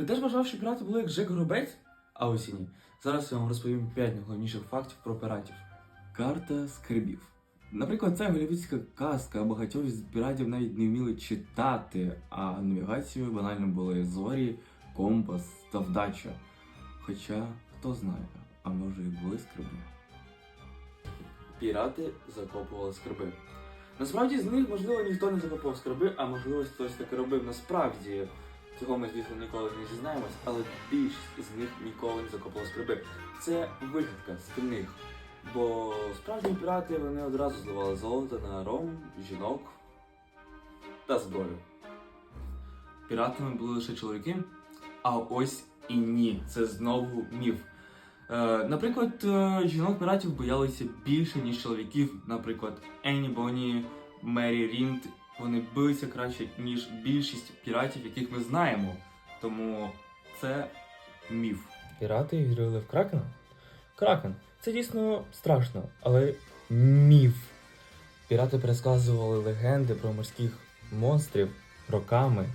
Ти теж вважав, що пірати були як Жек Горобець? А ось і ні. Зараз я вам розповім 5 найголовніших фактів про піратів. Карта скарбів. Наприклад, це голівудська казка, багатьох з піратів навіть не вміли читати, а навігацією банально були зорі, компас та вдача. Хоча, хто знає, а може і були скарби. Пірати закопували скарби. Насправді з них, можливо, ніхто не закопував скарби, а можливо хтось таке робив насправді. Цього ми, звісно, ніколи не зізнаємось, але більшість з них ніколи не закопувала скарби. Це вигадка з книг. Бо справжні пірати вони одразу зливали золото на ром, жінок та зброю. Піратами були лише чоловіки, а ось і ні, це знову міф. Е, наприклад, е, жінок піратів боялися більше, ніж чоловіків. Наприклад, Енні Бонні, Мері Рінд. Вони билися краще, ніж більшість піратів, яких ми знаємо. Тому це міф. Пірати вірили в Кракена? Кракен. Це дійсно страшно, але міф. Пірати пересказували легенди про морських монстрів роками,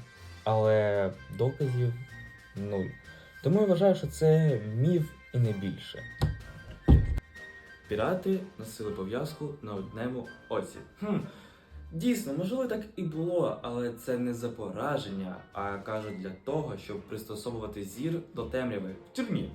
але доказів нуль. Тому я вважаю, що це міф і не більше. Пірати носили пов'язку на одному оці. Хм. Дійсно, можливо, так і було, але це не за пораження, а кажуть для того, щоб пристосовувати зір до темряви в тюрмі.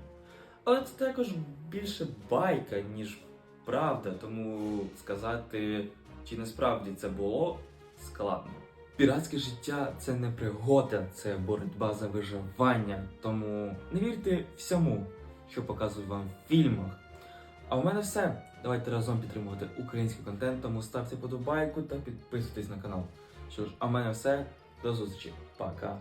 Але це також більше байка, ніж правда, тому сказати, чи насправді це було складно. Піратське життя це не пригода, це боротьба за виживання. Тому не вірте всьому, що показують вам в фільмах. А у мене все. Давайте разом підтримувати український контент, тому ставте подобайку та підписуйтесь на канал. Що ж, а в мене все. До зустрічі. Пока.